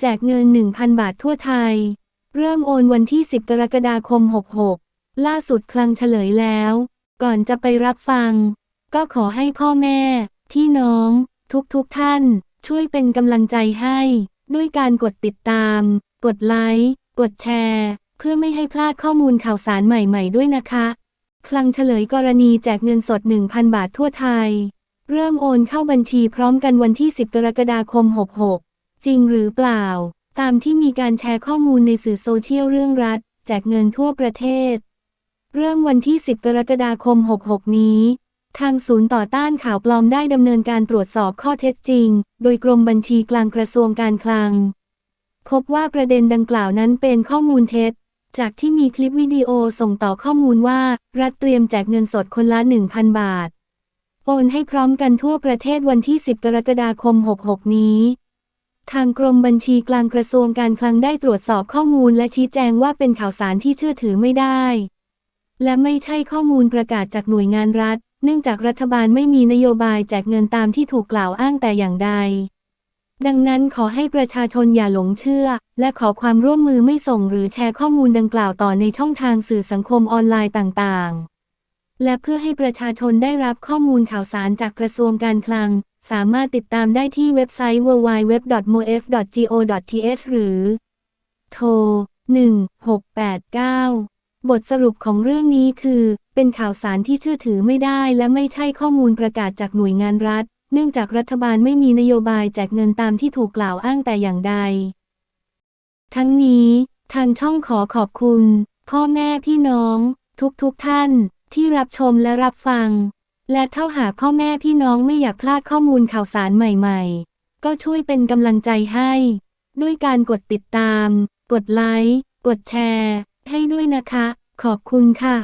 แจกเงิน 1,000 บาททั่วไทย เริ่มโอนวันที่ 10 กรกฎาคม 66 ล่าสุดคลังเฉลยแล้ว ก่อนจะไปรับฟัง ก็ขอให้พ่อแม่ ที่น้อง ทุกๆทท่าน ช่วยเป็นกำลังใจให้ ด้วยการกดติดตาม กดไลค์ กดแชร์ เพื่อไม่ให้พลาดข้อมูลข่าวสารใหม่ๆ ด้วยนะคะ คลังเฉลยกรณีแจกเงินสด 1,000 บาททั่วไทย เริ่มโอนเข้าบัญชีพร้อมกันวันที่ 10 กรกฎาคม 66 จริงหรือเปล่า ตามที่มีการแชร์ข้อมูลในสื่อโซเชียลเรื่องรัฐแจกเงินทั่วประเทศ เริ่มวันที่ 10 กรกฎาคม 66 นี้ ทางศูนย์ต่อต้านข่าวปลอมได้ดำเนินการตรวจสอบข้อเท็จจริง โดยกรมบัญชีกลางกระทรวงการคลัง พบว่าประเด็นดังกล่าวนั้นเป็นข้อมูลเท็จ จากที่มีคลิปวิดีโอส่งต่อข้อมูลว่า รัฐเตรียมแจกเงินสดคนละ 1,000 บาท โอนให้พร้อมกันทั่วประเทศวันที่ 10 กรกฎาคม 66 นี้ ทางกรมบัญชีกลางกระทรวงการคลังได้ตรวจสอบข้อมูลและชี้แจงว่าเป็นข่าวสารที่เชื่อถือไม่ได้ และไม่ใช่ข้อมูลประกาศจากหน่วยงานรัฐ เนื่องจากรัฐบาลไม่มีนโยบายแจกเงินตามที่ถูกกล่าวอ้างแต่อย่างใด ดังนั้นขอให้ประชาชนอย่าหลงเชื่อ และขอความร่วมมือไม่ส่งหรือแชร์ข้อมูลดังกล่าวต่อในช่องทางสื่อสังคมออนไลน์ต่างๆ และเพื่อให้ประชาชนได้รับข้อมูลข่าวสารจากกระทรวงการคลัง สามารถติดตามได้ที่เว็บไซต์ www.mof.go.th หรือ โทร 1689 บทสรุปของเรื่องนี้คือ เป็นข่าวสารที่เชื่อถือไม่ได้และไม่ใช่ข้อมูลประกาศจากหน่วยงานรัฐ เนื่องจากรัฐบาลไม่มีนโยบายแจกเงินตามที่ถูกกล่าวอ้างแต่อย่างใด ทั้งนี้ทางช่องขอขอบคุณ พ่อแม่พี่น้อง ทุกๆทท่านที่รับชมและรับฟัง และเท่าหากพ่อแม่พี่น้องไม่อยากพลาดข้อมูลข่าวสารใหม่ๆ ก็ช่วยเป็นกำลังใจให้ ด้วยการกดติดตาม กดไลค์ กดแชร์ ให้ด้วยนะคะ ขอบคุณค่ะ